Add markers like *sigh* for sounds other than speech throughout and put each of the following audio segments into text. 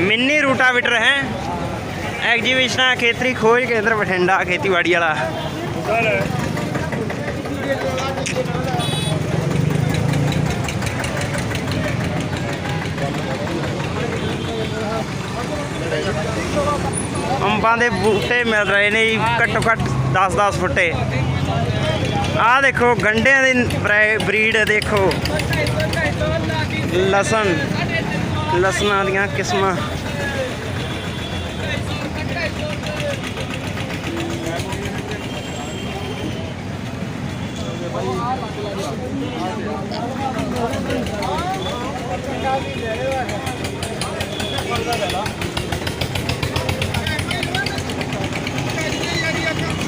Mini rotavator ਹੈ। Exhibition ਖੇਤਰੀ ਖੋਜ ਕੇਂਦਰ ਬਠਿੰਡਾ ਖੇਤੀਬਾੜੀ ਵਾਲਾ। ਅੰਬਾਂ ਦੇ ਬੂਟੇ ਮਿਲ ਰਹੇ ਨੇ ਜੀ, ਘੱਟੋ ਘੱਟ 10-10 ਫੁੱਟੇ। ਆਹ ਦੇਖੋ, ਗੰਡਿਆਂ ਦੀ ਬਰੀਡ ਦੇਖੋ। ਲਸਣ, ਲਸਣਾਂ ਦੀਆਂ ਕਿਸਮਾਂ।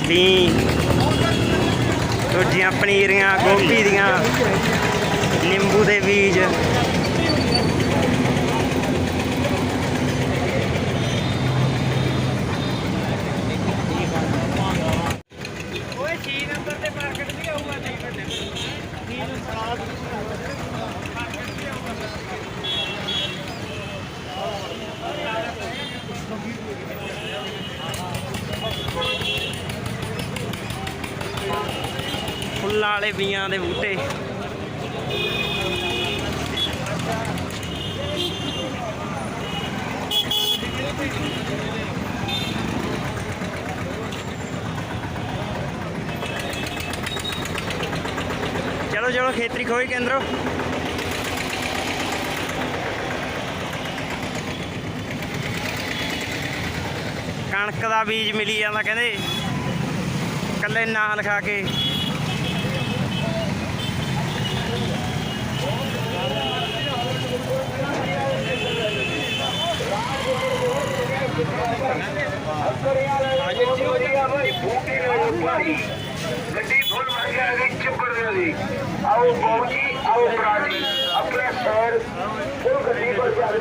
ਬੀ ਦੂਜੀਆਂ ਪਨੀਰੀਆਂ ਗੋਭੀ ਦੀਆਂ ਨਿੰਬੂ ਦੇ ਬੀਜ ਓਏ 6 ਨੰਬਰ ਤੇ ਮਾਰਕੀਟ ਵੀ ਆਊਗਾ ਨਹੀਂ ਬੇਟੇ ਫੁੱਲਾਂ ਦੇ ਬੂਟੇ। ਚਲੋ ਚਲੋ, ਖੇਤਰੀ ਖੋਜ ਕੇਂਦਰੋ। ਕਣਕ ਦਾ ਬੀਜ ਮਿਲੀ ਜਾਂਦਾ, ਕਹਿੰਦੇ। ਕੱਲੇ ਨਾਂ ਲਿਖਾ ਕੇ। ਗੱਡੀ ਫੁੱਲ ਭਰ ਕੇ ਆ ਚਿੱਪੜ ਦੀ ਆਓ ਬਾਊ ਜੀ ਆਓ ਭਰਾ ਆਪਣੇ ਸ਼ਹਿਰ ਫੁੱਲ ਗੱਡੀ ਭਰ ਕੇ ਆ ਗਈ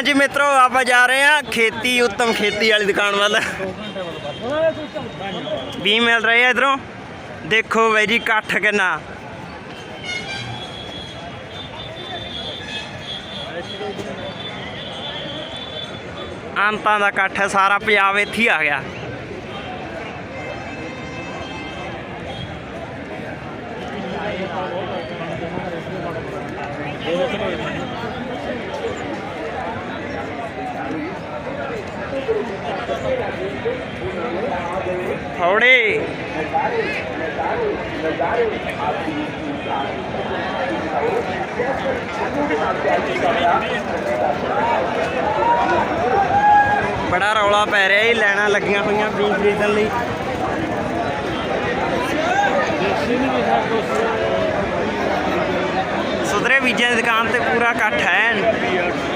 ਹਾਂਜੀ ਮਿੱਤਰੋ, ਆਪਾਂ ਜਾ ਰਹੇ ਹਾਂ ਖੇਤੀ, ਉੱਤਮ ਖੇਤੀ ਵਾਲੀ ਦੁਕਾਨ ਵੱਲ। ਵੀ ਮਿਲ ਰਹੇ ਆ ਇਧਰੋਂ। ਦੇਖੋ ਬਾਈ ਜੀ, ਇਕੱਠ ਕਿੰਨਾ। ਅੰਤਾਂ ਦਾ ਇਕੱਠ ਸਾਰਾ ਪੰਜਾਬ ਇੱਥੇ ਆ ਗਿਆ। ਥੋੜੇ ਬੜਾ ਰੌਲਾ ਪੈ ਰਿਹਾ ਇਹ ਲੈਣਾ ਲੱਗੀਆਂ ਹੋਈਆਂ ਬੀਜ ਖਰੀਦਣ ਲਈ। ਸੁਧਰੇ ਬੀਜਾਂ ਦੀ ਦੁਕਾਨ ਤੇ ਪੂਰਾ ਇਕੱਠ ਹੈ।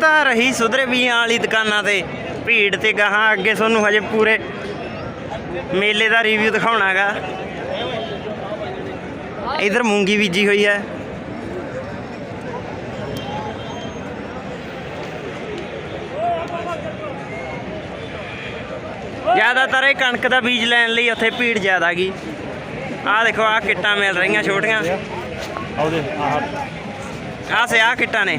ਤਾਂ ਰਹੀ ਸੁਧਰੇ ਬੀਆਂ ਵਾਲੀ ਦੁਕਾਨਾਂ ਤੇ। ਭੀੜ ਤੇ ਗਾਹਾਂ ਅੱਗੇ ਤੁਹਾਨੂੰ ਹਜੇ ਪੂਰੇ ਮੇਲੇ ਦਾ ਰਿਵਿਊ ਦਿਖਾਉਣਾਗਾ ਇਧਰ ਮੂੰਗੀ ਬੀਜੀ ਹੋਈ ਹੈ। ਜ਼ਿਆਦਾਤਰ ਇਹ ਕਣਕ ਦਾ ਬੀਜ ਲੈਣ ਲਈ ਉੱਥੇ ਭੀੜ ਜ਼ਿਆਦਾ ਗਈ ਆਹ ਦੇਖੋ ਆਹ ਕਿੱਟਾਂ ਮਿਲ ਰਹੀਆਂ ਛੋਟੀਆਂ। ਆਉਦੇ ਆਹ। ਆਹ ਸੇ ਆਹ ਕਿੱਟਾਂ ਨੇ।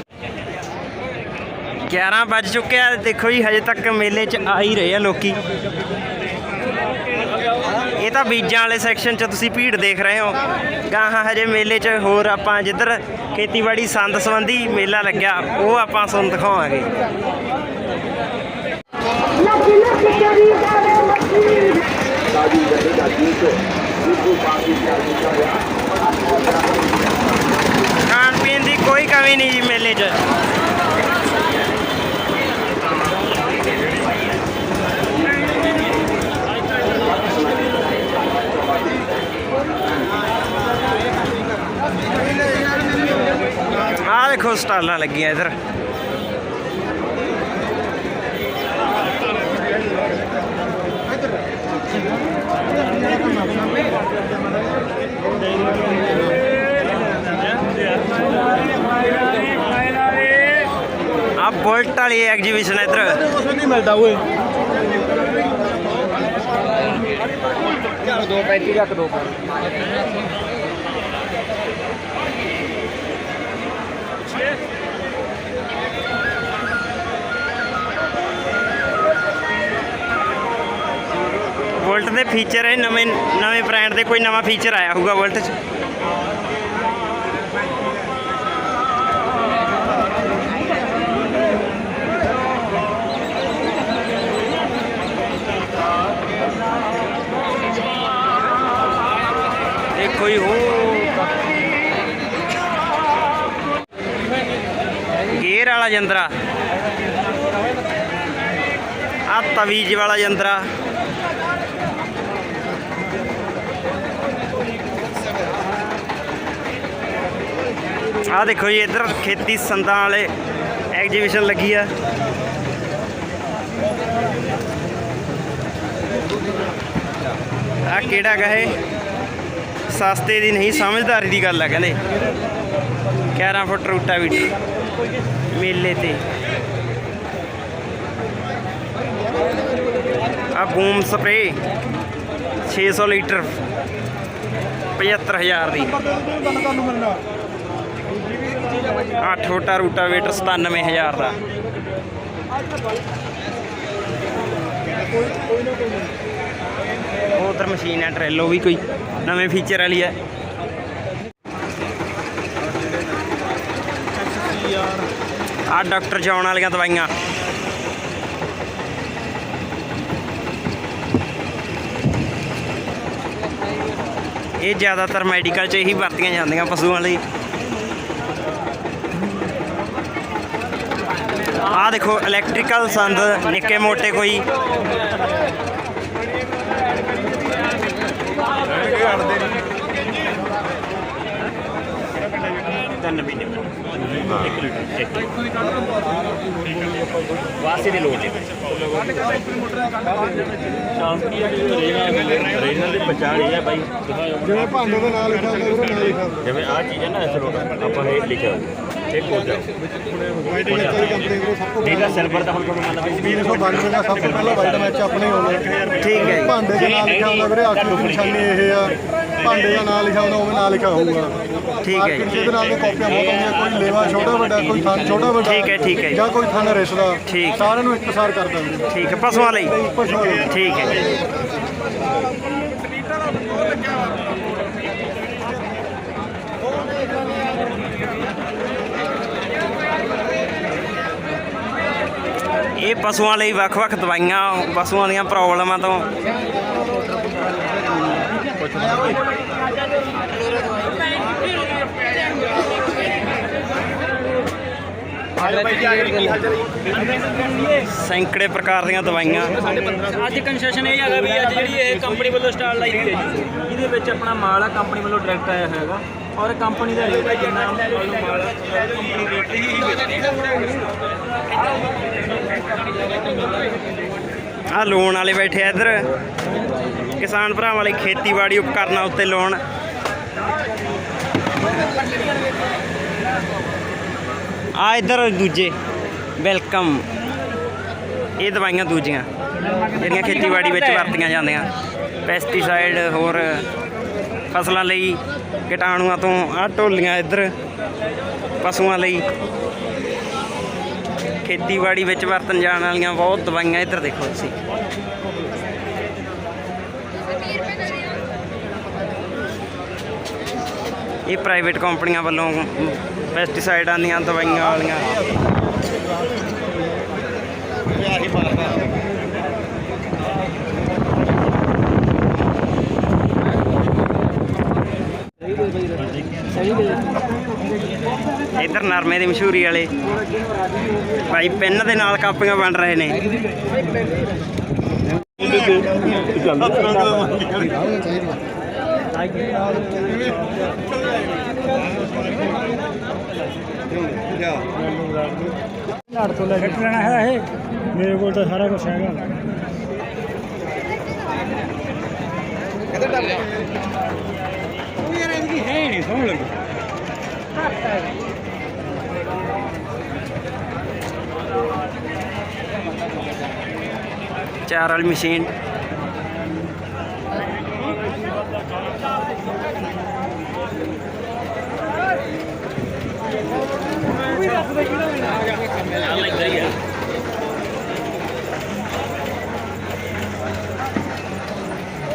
11 ਵੱਜ ਚੁੱਕਿਆ ਦੇਖੋ ਜੀ, ਹਜੇ ਤੱਕ ਮੇਲੇ 'ਚ ਆ ਹੀ ਰਹੇ ਆ ਲੋਕੀ। ਇਹ ਤਾਂ ਬੀਜਾਂ ਵਾਲੇ ਸੈਕਸ਼ਨ 'ਚ ਤੁਸੀਂ ਭੀੜ ਦੇਖ ਰਹੇ ਹੋ। ਗਾਹਾਂ ਹਜੇ ਮੇਲੇ 'ਚ ਹੋਰ ਆਪਾਂ ਜਿੱਧਰ ਖੇਤੀਬਾੜੀ ਸੰਦ ਸੰਬੰਧੀ ਮੇਲਾ ਲੱਗਿਆ, ਉਹ ਆਪਾਂ ਤੁਹਾਨੂੰ ਦਿਖਾਵਾਂਗੇ। ਲੱਗੀ ਲੱਗੀ, ਕਰੀ ਜਾਵੇ ਮੱਛੀ ਖਾਣ ਪੀਣ ਦੀ ਕੋਈ ਕਮੀ ਨਹੀਂ ਜੀ ਮੇਲੇ 'ਚ ਆਹ ਦੇਖੋ ਸਟਾਲਾਂ ਲੱਗੀਆਂ ਇੱਧਰ। ਆ ਬੁਲਟ ਵਾਲੀ ਐਗਜੀਬਿਸ਼ਨ ਇੱਧਰ। ਕੁਛ ਨਹੀਂ ਮਿਲਦਾ ਓਏ ਦੋ ਪੈਂਤੀ ਰੱਖ ਦੋ। ਦੇ ਫੀਚਰ ਹੈ, ਨਵੇਂ ਨਵੇਂ ਬ੍ਰਾਂਡ ਦੇ ਕੋਈ ਨਵਾਂ ਫੀਚਰ ਆਇਆ ਹੋਊਗਾ ਬੁਲਟ 'ਚ। ਦੇਖੋ ਜੀ, ਹੋ। ਗੇਅਰ ਵਾਲਾ ਜੰਦਰਾ ਆ ਤਵੀਜ ਵਾਲਾ ਜੰਦਰਾ ਆਹ ਦੇਖੋ ਜੀ, ਇੱਧਰ ਖੇਤੀ ਸੰਦਾਂ ਵਾਲੇ ਐਗਜੀਬਿਸ਼ਨ ਲੱਗੀ ਆ। ਆ ਕਿਹੜਾ ਕਹੇ ਸਸਤੇ ਦੀ ਨਹੀਂ, ਸਮਝਦਾਰੀ ਦੀ ਗੱਲ ਆ ਕਹਿੰਦੇ। 11 ਫੁੱਟ ਰੂਟਾ ਵੀ। ਮੇਲੇ ਤੇ। ਆ ਬੂਮ ਸਪਰੇ 600 ਲੀਟਰ 75000 ਦੀ। ਆ ਛੋਟਾ ਰੂਟਾਵੇਟਰ 97000 ਦਾ। ਉਧਰ ਮਸ਼ੀਨ ਹੈ ਟਰੈਲੋ ਵੀ ਕੋਈ ਨਵੇਂ ਫੀਚਰ ਵਾਲੀ ਹੈ। ਆ ਡਾਕਟਰ ਜੌਨ ਵਾਲੀਆਂ ਦਵਾਈਆਂ। ਇਹ ਜ਼ਿਆਦਾਤਰ ਮੈਡੀਕਲ 'ਚ ਇਹੀ ਵਰਤੀਆਂ ਜਾਂਦੀਆਂ ਪਸ਼ੂਆਂ ਲਈ। ਆ ਦੇਖੋ ਇਲੈਕਟ੍ਰੀਕਲ ਸੰਦ ਨਿੱਕੇ ਮੋਟੇ ਕੋਈ। ਵਾਸੀ ਦੀ ਲੋੜ ਨਹੀਂ। ਸ਼ਾਂਤੀ ਰੀਜਨਲ ਦੀ ਪਛਾਣ ਹੈ ਬਾਈ। ਜਿਵੇਂ ਭਾਂਡੇ ਦੇ ਨਾਲ ਲਿਖਿਆ ਜਿਵੇਂ ਆਹ ਚੀਜ਼ ਹੈ ਨਾ ਇਸ ਰੋਡ ਆਪਾਂ ਇਹ ਲਿਖਿਆ ਇੱਕ ਹੋ ਜਾ ਵਾਈਟ ਮੈਚ ਵਾਲੀ ਕੰਪਨੀ ਕੋਲ ਸਭ ਤੋਂ ਇਹਦਾ ਸਿਲਵਰ ਦਾ ਹੁਣ ਤੁਹਾਨੂੰ ਮੰਨ ਲਓ 1992 ਦਾ ਸਭ ਤੋਂ ਪਹਿਲਾਂ ਵਾਈਟ ਮੈਚ ਆਪਣੇ ਹੋਣਾ ਠੀਕ ਹੈ ਜੀ। ਭਾਂਡੇ ਦੇ ਨਾਲ ਲਿਖਿਆ ਹੁੰਦਾ ਵੀਰੇ ਆਖਰੀ ਦੀ ਨਿਸ਼ਾਨੀ ਇਹ ਆ। ਭਾਂਡੇ ਦਾ ਨਾਂ ਲਿਖਿਆ ਹੁੰਦਾ ਉਹ ਨਾਲ ਲਿਖਿਆ ਹੋਊਗਾ। ਠੀਕ ਹੈ ਜੀ। ਮਾਰਕੀਟ 'ਚ ਇਹਦੇ ਨਾਲ ਦੇ ਕਾਪੀਆਂ ਬਹੁਤ ਆਉਂਦੀਆਂ ਕੋਈ ਲੇਵਾ ਛੋਟਾ ਵੱਡਾ ਕੋਈ ਥਣ ਛੋਟਾ ਵੱਡਾ ਠੀਕ ਹੈ, ਠੀਕ ਹੈ ਜੀ। ਜਾਂ ਕੋਈ ਰਿਸ਼ਦਾ ਠੀਕ। ਸਾਰਿਆਂ ਨੂੰ ਇੱਕਸਾਰ ਕਰ ਦਿੰਦੇ। ਠੀਕ ਹੈ ਪਸ਼ੂਆਂ ਲਈ। ਪਸ਼ੂਆਂ ਲਈ। ਠੀਕ ਹੈ ਪਸ਼ੂਆਂ ਲਈ ਵੱਖ-ਵੱਖ ਦਵਾਈਆਂ ਪਸ਼ੂਆਂ ਦੀਆਂ ਪ੍ਰੋਬਲਮਾਂ ਤੋਂ। ਸੈਂਕੜੇ ਪ੍ਰਕਾਰ ਦੀਆਂ ਦਵਾਈਆਂ। ਅੱਜ ਕਨਸੈਸ਼ਨ ਇਹ ਹੈਗਾ ਵੀ ਅੱਜ ਜਿਹੜੀ ਇਹ ਕੰਪਨੀ ਵੱਲੋਂ ਸਟਾਲ ਲਾਈ ਗਈ ਹੈ ਜੀ। ਇਹਦੇ ਵਿੱਚ ਆਪਣਾ ਮਾਲ ਆ ਕੰਪਨੀ ਵੱਲੋਂ ਡਾਇਰੈਕਟ ਆਇਆ ਹੈਗਾ। ਔਰ ਕੰਪਨੀ ਦਾ ਰੇਟ ਹੈ ਜਿੰਨਾ ਮਾਲ ਆ ਕੰਪਨੀ ਰੇਟ ਹੀ ਵੇਚਦੀ ਆ ਲੋਨ ਵਾਲੇ ਬੈਠੇ ਆ ਇੱਧਰ। ਕਿਸਾਨ ਭਰਾਵਾਂ ਲਈ ਖੇਤੀਬਾੜੀ ਉਪਕਰਨਾਂ ਉੱਤੇ ਲੋਨ ਆ ਇੱਧਰ ਦੂਜੇ। ਵੈਲਕਮ। ਇਹ ਦਵਾਈਆਂ ਦੂਜੀਆਂ, ਜਿਹੜੀਆਂ ਖੇਤੀਬਾੜੀ ਵਿੱਚ ਵਰਤੀਆਂ ਜਾਂਦੀਆਂ। ਪੈਸਟੀਸਾਈਡ ਹੋਰ ਫਸਲਾਂ ਲਈ, ਕੀਟਾਣੂਆਂ ਤੋਂ ਆ ਢੋਲੀਆਂ ਇੱਧਰ, ਪਸ਼ੂਆਂ ਲਈ। ਖੇਤੀਬਾੜੀ ਵਿੱਚ ਵਰਤਣ ਜਾਣ ਵਾਲੀਆਂ ਬਹੁਤ ਦਵਾਈਆਂ ਇੱਧਰ ਦੇਖੋ ਤੁਸੀਂ। ਇਹ ਪ੍ਰਾਈਵੇਟ ਕੰਪਨੀਆਂ ਵੱਲੋਂ ਪੈਸਟੀਸਾਈਡਾਂ ਦੀਆਂ ਦਵਾਈਆਂ ਵਾਲੀਆਂ। ਇੱਧਰ ਨਰਮੇ ਦੀ ਮਸ਼ਹੂਰੀ ਵਾਲੇ। ਭਾਈ, ਪੈਨ ਦੇ ਨਾਲ ਕਾਪੀਆਂ ਬਣ ਰਹੇ ਨੇ। ਘਰ ਤੋਂ ਲੈ ਕੇ ਲੈਣਾ ਹੈ ਇਹ ਮੇਰੇ ਕੋਲ ਤਾਂ ਸਾਰਾ ਕੁਝ ਹੈਗਾ ਯਾਰ ਇਹਦੀ ਹੈ ਨਹੀਂ ਸਮਝ ਲੱਗੀ। ci aral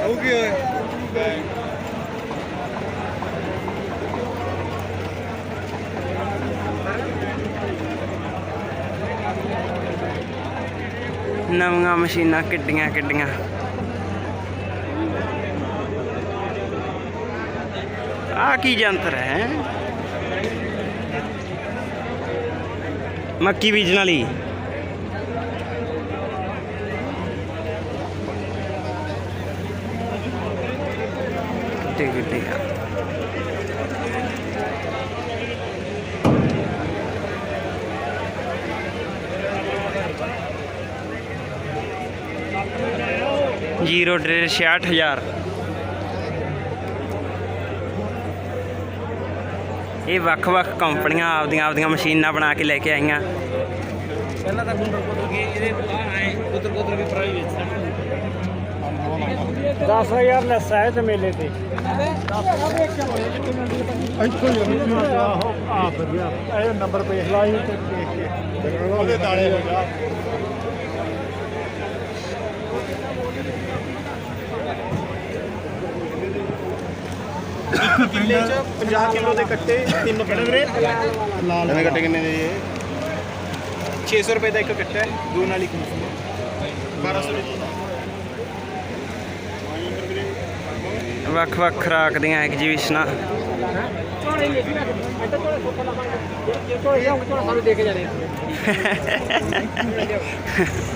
Oke. ਚਾਰ ਵਾਲੀ ਮਸ਼ੀਨ ਨਵੀਆਂ ਮਸ਼ੀਨਾਂ ਕਿੱਡੀਆਂ ਕਿੱਡੀਆਂ ਆ ਕੀ ਯੰਤਰ ਹੈ ਮੱਕੀ ਬੀਜਣ ਵਾਲੀ ਠੀਕ ਹੈ, ਠੀਕ ਹੈ। ਜੀਰੋ ਡਰੇ 66000 ਇਹ ਵੱਖ-ਵੱਖ ਕੰਪਨੀਆਂ ਆਪਦੀਆਂ ਆਪਦੀਆਂ ਮਸ਼ੀਨਾਂ ਬਣਾ ਕੇ ਲੈ ਕੇ ਆਈਆਂ। ਪਹਿਲਾਂ ਤਾਂ ਗੁੰਦਰ ਕੋਦਰ ਕੇ ਇਹਦੇ ਆਏ ਕੋਦਰ ਕੋਦਰ ਵੀ ਪ੍ਰਾਈਵੇਟ 10000 ਲੈਸਾ ਹੈ ਤੇ ਮੇਲੇ ਤੇ। ਇੱਥੋਂ ਹੀ ਆਹੋ ਆ। ਫਿਰ ਗਿਆ ਇਹ ਨੰਬਰ ਪੇਸ਼ ਲਾਈ ਤੇ ਦੇਖ ਕੇ ਉਹਦੇ ਤਾਲੇ ਹੋ ਜਾ ਕਿੱਲੇ ਚ 50 ਕਿਲੋ ਦੇ ਕੱਟੇ ਤਿੰਨ ਵੀਰੇ? ਲਾਲ ਕਿੰਨੇ ਕੱਟੇ ਕਿੰਨੇ ਦੇ ਇਹ? 600 ਰੁਪਏ ਦਾ ਇੱਕ ਕੱਟਾ ਹੈ ਦੋ ਨਾਲ ਇੱਕ 1200 ਰੁਪਏ ਵੱਖ-ਵੱਖ ਖੁਰਾਕ ਦੀਆਂ ਐਗਜੀਬਿਸ਼ਨਾਂ ਸਾਨੂੰ ਦੇ ਕੇ ਜਾਣੇ। *laughs*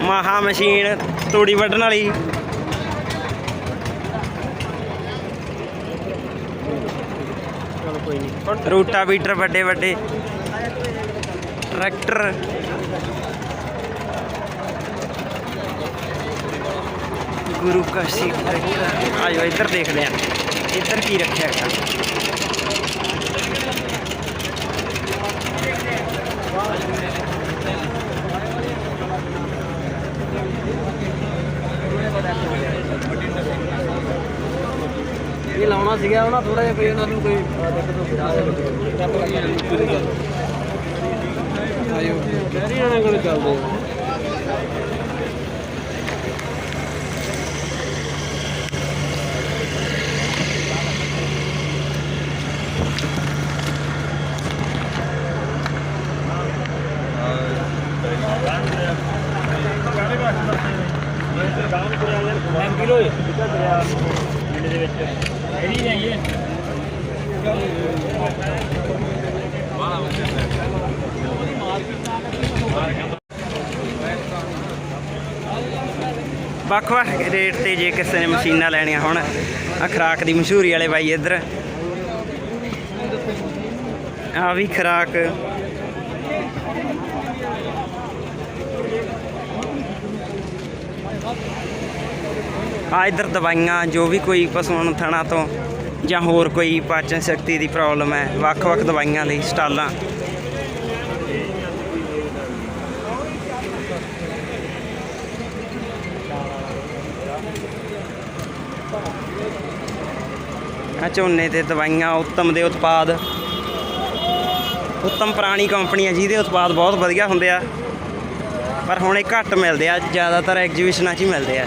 ਮਹਾ ਮਸ਼ੀਨ ਤੂੜੀ ਵੱਢਣ ਵਾਲੀ। ਰੂਟਾ ਬੀਟਰ ਵੱਡੇ ਵੱਡੇ। ਟਰੈਕਟਰ। ਗੁਰੂ ਕਾਸ਼ੀ ਟਰੈਕਟਰ। ਆਜੋ ਇੱਧਰ ਦੇਖਦੇ ਆ ਇੱਧਰ ਕੀ ਰੱਖਿਆ ਹੈਗਾ। ਲਾਉਣਾ ਸੀਗਾ ਉਹਨਾਂ ਥੋੜਾ ਜਿਹਾ ਕੋਈ ਉਹਨਾਂ ਨੂੰ ਕੋਈ ਆਇਓ। ਡੈਰੀ ਵਾਲਿਆਂ ਕੋਲ ਚੱਲਦੇ ਆ। ਕਿਲੋ ਹੈ ਦੇ ਵਿੱਚ ਵੱਖ-ਵੱਖ ਰੇਟ ਤੇ ਜੇ ਕਿਸੇ ਨੇ ਮਸ਼ੀਨਾਂ ਲੈਣੀਆਂ ਹੋਣ ਆ ਖਰਾਕ ਦੀ ਮਸ਼ਹੂਰੀ ਵਾਲੇ ਬਾਈ ਇੱਧਰ। ਆ ਵੀ ਖਰਾਕ। ਆ ਇੱਧਰ ਦਵਾਈਆਂ, ਜੋ ਵੀ ਕੋਈ ਪਸ਼ੂਆਂ ਨੂੰ ਥਣਾ ਤੋਂ ਜਾਂ ਹੋਰ ਕੋਈ ਪਾਚਨ ਸ਼ਕਤੀ ਦੀ ਪ੍ਰੋਬਲਮ ਹੈ, ਵੱਖ-ਵੱਖ ਦਵਾਈਆਂ ਲਈ ਸਟਾਲਾਂ। ਆ ਝੋਨੇ ਤੇ ਦਵਾਈਆਂ, ਉੱਤਮ ਦੇ ਉਤਪਾਦ। ਉੱਤਮ ਪੁਰਾਣੀ ਕੰਪਨੀ ਹੈ, ਜਿਹਦੇ ਉਤਪਾਦ ਬਹੁਤ ਵਧੀਆ ਹੁੰਦੇ ਆ। ਪਰ ਹੁਣ ਇਹ ਘੱਟ ਮਿਲਦੇ ਆ, ਜ਼ਿਆਦਾਤਰ ਐਗਜੀਬਿਸ਼ਨਾਂ 'ਚ ਹੀ ਮਿਲਦੇ ਆ।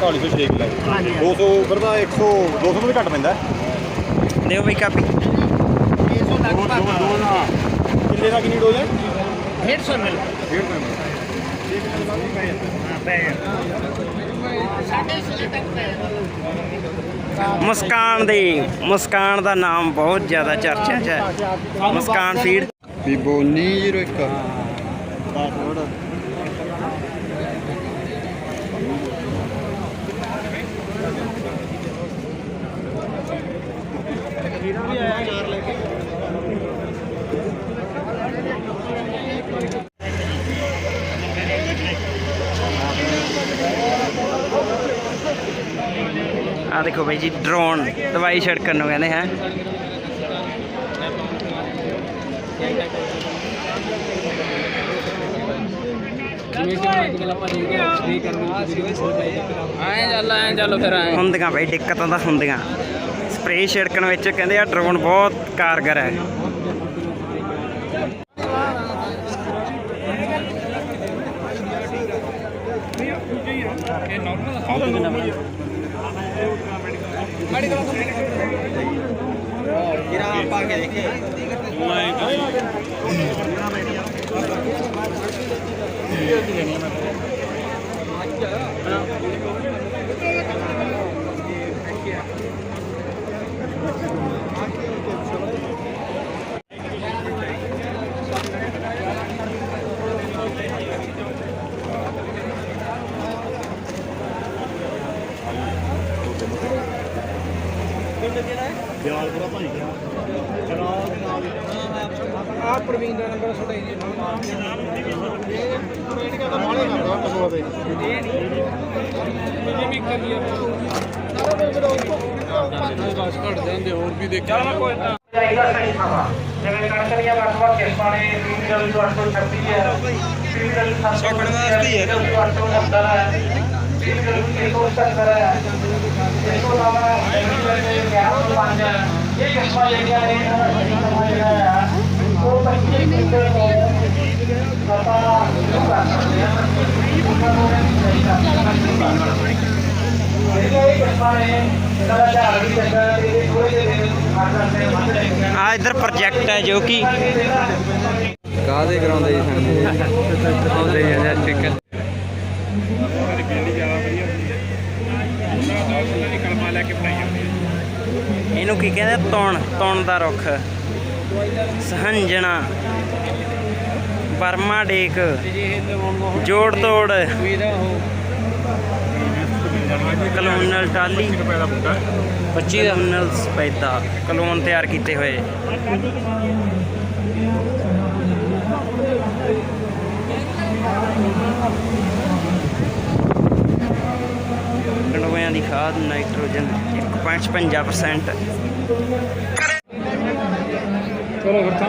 ਢਾਲੀ ਸੌ ਛੇ ਕਿੱਲਾ। 200 ਫਿਰ ਤਾਂ 100 200 ਤੋਂ ਵੀ ਘੱਟ ਪੈਂਦਾ ਦਿਓ ਬਈ ਕਾਪੀ ਕਿੱਲੇ ਦਾ ਕਿੰਨੀ ਡੋਜ਼ ਹੈ? 150 ਮਿਲ। ਮੁਸਕਾਨ ਦੀ ਮੁਸਕਾਨ ਦਾ ਨਾਮ ਬਹੁਤ ਜ਼ਿਆਦਾ ਚਰਚਾ 'ਚ ਹੈ। ਮੁਸਕਾਨ ਫੀਡ ਬੀਬੋ 1901 ਦੇਖੋ ਬਈ ਜੀ ਡਰੋਨ ਦਵਾਈ ਛਿੜਕਣ ਨੂੰ ਕਹਿੰਦੇ ਹੈ। ਆਏ ਚੱਲ ਆਏ ਚੱਲ ਫਿਰ ਆਏ। ਹੁੰਦੀਆਂ ਬਈ ਦਿੱਕਤਾਂ ਤਾਂ ਹੁੰਦੀਆਂ। ਸਪਰੇਅ ਛਿੜਕਣ ਵਿੱਚ ਕਹਿੰਦੇ ਆ ਡਰੋਨ ਬਹੁਤ ਕਾਰਗਰ ਹੈ। ਜਾਏਗਾ ਸਹੀ ਸਮਾਂ ਜਿਵੇਂ ਕਣਕ ਦੀਆਂ ਵੱਖ-ਵੱਖ ਕਿਸਮਾਂ ਨੇ ਪੀਵੀਡਬਲ 836 ਹੈ ਪੀਵੀਡਬਲ 730 ਹੈ 869 ਹੈ ਪੀਵੀਡਬਲ 370 ਹੈ ਇਸ ਤੋਂ ਇਲਾਵਾ ਪੀਵੀਡਬਲ 1105 ਹੈ ਇਹ ਕਿਸਮਾਂ ਜਿਹੜੀਆਂ ਨੇ ਇਹਨਾਂ ਦਾ ਸਹੀ ਸਮਾਂ ਜਿਹੜਾ ਹੈ ਉਹ 25 ਕਿਲੋ ਤੋਂ ਪਤਾ ਸ਼ੁਰੂ ਕਰ ਸਕਦੇ ਹਾਂ ਉਹਨਾਂ ਨੂੰ ਸਹੀ ਕਰ ਸਕਦੇ ਹਾਂ ਇਹ ਕਿਸਮਾਂ ਨੇ ਇਹਨਾਂ ਦਾ ਝਾੜ ਵੀ ਚੰਗਾ ਹੈ ਤੇ ਇਹ ਥੋੜੇ ਜਿਹੇ ਦਿਨ ਖੜ ਜਾਂਦੇ ਵੱਧ ਜਾਂਦੇ ਆ ਆ ਇੱਧਰ ਪ੍ਰੋਜੈਕਟ ਹੈ ਜੋ ਕਿ ਕਾਦੇ ਕਰਾਉਂਦੇ ਜੀ ਸਾਨੂੰ? ਆਉਂਦੇ ਜੀ ਇਲੈਕਟ੍ਰੀਕਲ ਇਹਨੂੰ ਕੀ ਕਹਿੰਦੇ ਤੁਣ ਤੁਣ ਦਾ ਰੁੱਖ। ਸਹੰਜਣਾ। ਬਰਮਾ ਡੇਕ। ਜੋੜ ਤੋੜ। ਕਲੋਨਲ ਟਾਲੀ 25 ਕਲੋਨਲ ਸਪੈਦਾ ਕਲੋਨ ਤਿਆਰ ਕੀਤੇ ਹੋਏ। ਗੰਡੋਇਆਂ ਦੀ ਖਾਦ ਨਾਈਟ੍ਰੋਜਨ 1.55% ਚਲੋ ਫਿਰ ਤਾਂ।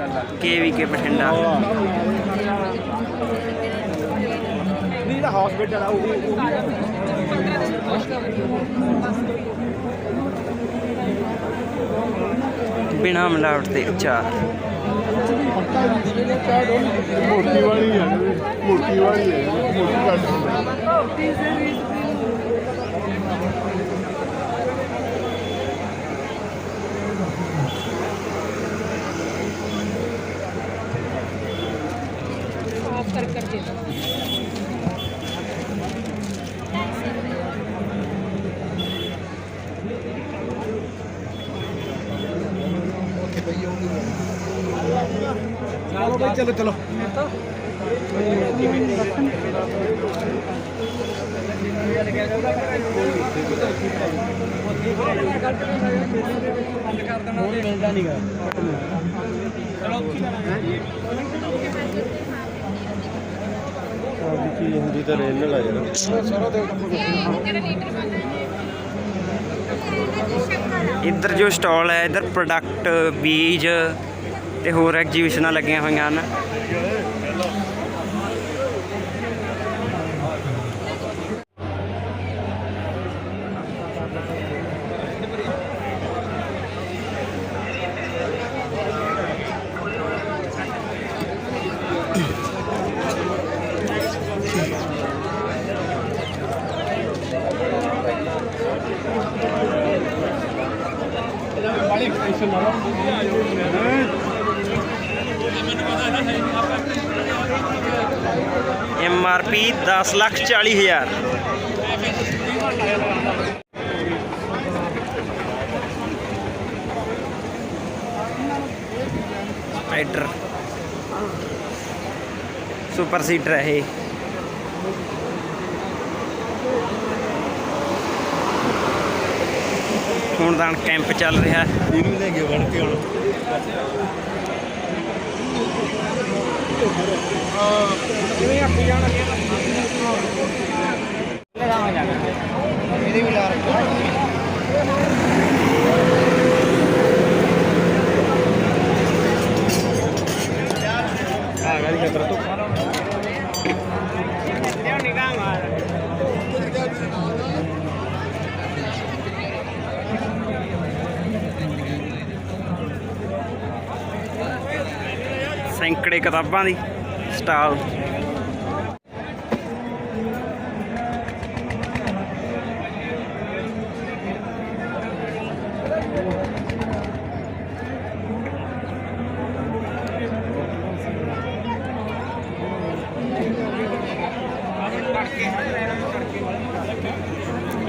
ਆ ਉਹ ਵੀ ਉਹ ਵੀ ਬਿਨਾ ਮਿਲਾਵਟ ਦੇ ਅਚਾਰ ਮੋਟੀ ਵਾਲੀ ਹੈ, ਮੋਟੀ ਵਾਲੀ ਹੈ, ਮੋਟੀ ਘੱਟ ਚਲੋ ਬਈ, ਚਲੋ ਚਲੋ। ਚੀਜ਼ ਹੁੰਦੀ ਤਾਂ ਰੇਲ ਨਾਲ ਆ ਜਾਣਾ ਇੱਧਰ ਜੋ ਸਟਾਲ ਹੈ, ਇੱਧਰ ਪ੍ਰੋਡਕਟ ਬੀਜ ਤੇ ਹੋਰ ਐਗਜੀਬਿਸ਼ਨਾਂ ਲੱਗੀਆਂ ਹੋਈਆਂ ਹਨ। ਐਮ ਪੀ 10 ਲੱਖ 40 ਹਜ਼ਾਰ। ਸਪਾਈਡਰ। ਸੁਪਰ ਸੀਟਰ ਹੈ ਇਹ। ਖੂਨਦਾਨ ਕੈਂਪ ਚੱਲ ਰਿਹਾ। ਹੈ ਇਹਨੂੰ ਲੈ ਕੇ ਵੜ ਕੇ ਹੁਣ। ਜਿਵੇਂ ਅੱਗੇ ਜਾਣ ਅੱਗੇ ਲਗਾਵਾਂ ਜਾਣਾ ਇਹਦੇ ਵੀ ਲਾ ਰੱਖੋ Ah, galera, tratou com ਸੈਂਕੜੇ ਕਿਤਾਬਾਂ ਦੀ ਸਟਾਲ।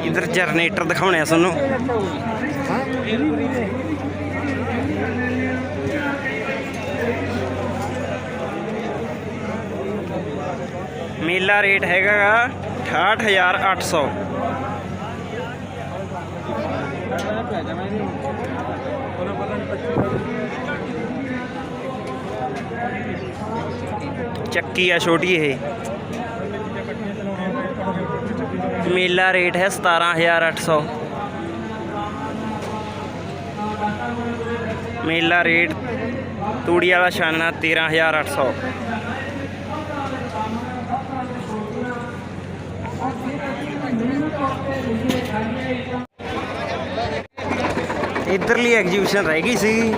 ਇਧਰ ਜਨਰੇਟਰ ਦਿਖਾਉਣੇ ਆ ਤੁਹਾਨੂੰ। ਮੇਲਾ ਰੇਟ ਹੈਗਾ ਗਾ 68800 ਚੱਕੀ ਆ ਛੋਟੀ ਇਹ। ਮੇਲਾ ਰੇਟ ਹੈ 17800 ਮੇਲਾ ਰੇਟ ਤੂੜੀ ਵਾਲਾ ਛਾਨਣਾ 13800 ਇਧਰਲੀ ਐਗਜੀਬਿਸ਼ਨ ਰਹਿ ਗਈ ਸੀ।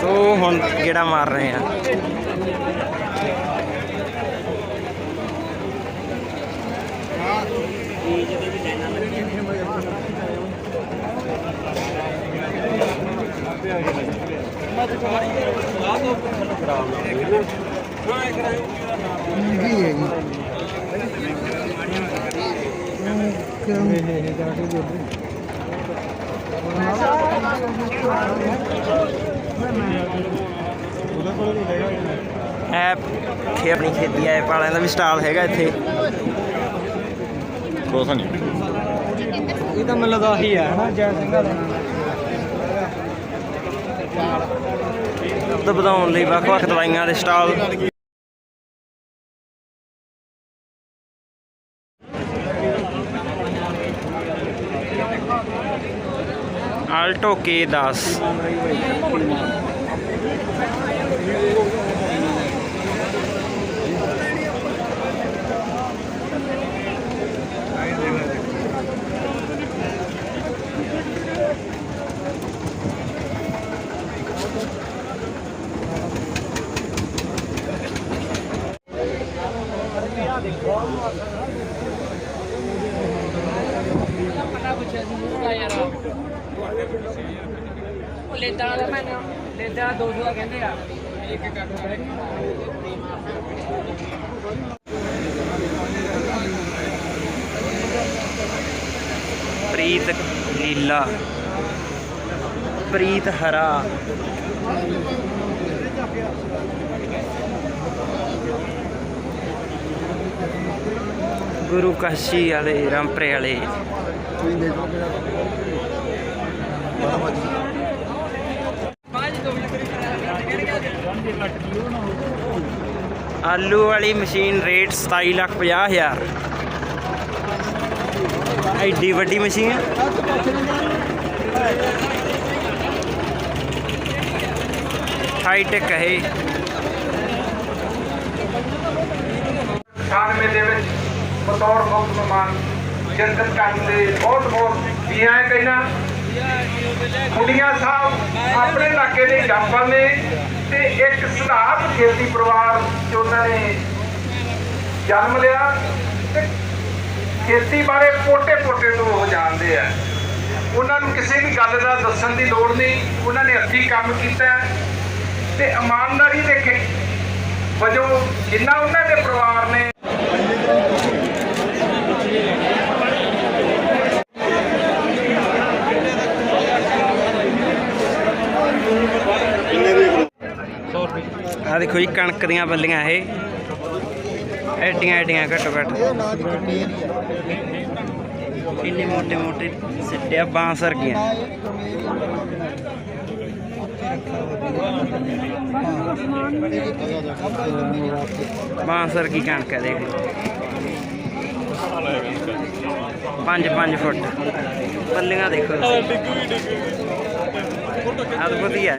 ਸੋ ਹੁਣ ਗੇੜਾ ਮਾਰ ਰਹੇ ਆ ਮਹਿੰਗੀ ਹੈ। ਜੀ ਕਿਉਂ ਇਹ ਇਹ ਜਾ। ਕੇ ਦੇ ਦੇ ਐਪ ਇੱਥੇ ਆਪਣੀ ਖੇਤੀ ਐਪ ਵਾਲਿਆਂ ਦਾ ਵੀ ਸਟਾਲ ਹੈਗਾ ਇੱਥੇ। ਕੋਸਾ ਨਹੀਂ ਇਹ ਤਾਂ ਮੈਨੂੰ ਲੱਗਦਾ ਆਹੀ ਹੈ ਹਨਾ ਜੈ ਸਿੰਘਾ ਦਾ ਦੁੱਧ ਵਧਾਉਣ ਲਈ ਵੱਖ-ਵੱਖ ਦਵਾਈਆਂ ਦੇ stall. Vicky Das. Thank you. K10 ਲੇਦਾਂ ਵਾਲਾ ਮੈਂ ਲੇਦਾਂ 200 ਕਹਿੰਦੇ ਆ। ਪ੍ਰੀਤ ਲੀਲਾ ਪ੍ਰੀਤ ਹਰਾ। ਗੁਰੂ ਕਾਸ਼ੀ ਵਾਲੇ ਰਾਮਪਰੇ ਵਾਲੇ। ਆਲੂ ਵਾਲੀ ਮਸ਼ੀਨ ਰੇਟ 27 ਲੱਖ 50 ਹਜ਼ਾਰ। ਐਡੀ ਵੱਡੀ ਮਸ਼ੀਨ। ਹਾਈਟੈਕ ਹੈ ਇਹ। ਕਿਸਾਨ ਵਿੱਚ ਬਤੌਰ ਮੁੱਖ ਮਹਿਮਾਨ ਸ਼ਿਰਕਤ ਕਰਨ ਦੇ ਬਹੁਤ ਬਹੁਤ ਜੀ ਕਹਿਣਾ ਕੁੜੀਆਂ ਸਾਹਿਬ ਆਪਣੇ ਇਲਾਕੇ ਦੇ ਜੰਪਲ ਨੇ ਤੇ ਇੱਕ ਸਿਧਾਰਥ ਖੇਤੀ ਪਰਿਵਾਰ ਚ ਉਹਨਾਂ ਨੇ ਜਨਮ ਲਿਆ ਤੇ ਖੇਤੀ ਬਾਰੇ ਪੋਟੇ-ਪੋਟੇ ਤੋਂ ਉਹ ਜਾਣਦੇ ਆ। ਉਹਨਾਂ ਨੂੰ ਕਿਸੇ ਵੀ ਗੱਲ ਦਾ ਦੱਸਣ ਦੀ ਲੋੜ ਨਹੀਂ। ਉਹਨਾਂ ਨੇ ਅੱਛੀ ਕੰਮ ਕੀਤਾ ਤੇ ਇਮਾਨਦਾਰੀ ਦੇ ਵਜੋਂ ਜਿੰਨਾ ਉਹਨਾਂ ਦੇ ਪਰਿਵਾਰ ਨੇ ਆਹ ਦੇਖੋ ਜੀ, ਕਣਕ ਦੀਆਂ ਬੱਲੀਆਂ ਇਹ। ਐਡੀਆਂ ਐਡੀਆਂ ਘੱਟੋ ਘੱਟ। ਇੰਨੇ ਮੋਟੇ ਮੋਟੇ ਸਿੱਟਿਆ ਬਾਂਸ ਵਰਗੀਆਂ ਬਾਂਸ ਵਰਗੀ ਕਣਕ ਹੈ ਦੇਖ। ਪੰਜ ਪੰਜ ਫੁੱਟ। ਬੱਲੀਆਂ ਦੇਖੋ ਅਦਭੁਤ ਹੀ ਹੈ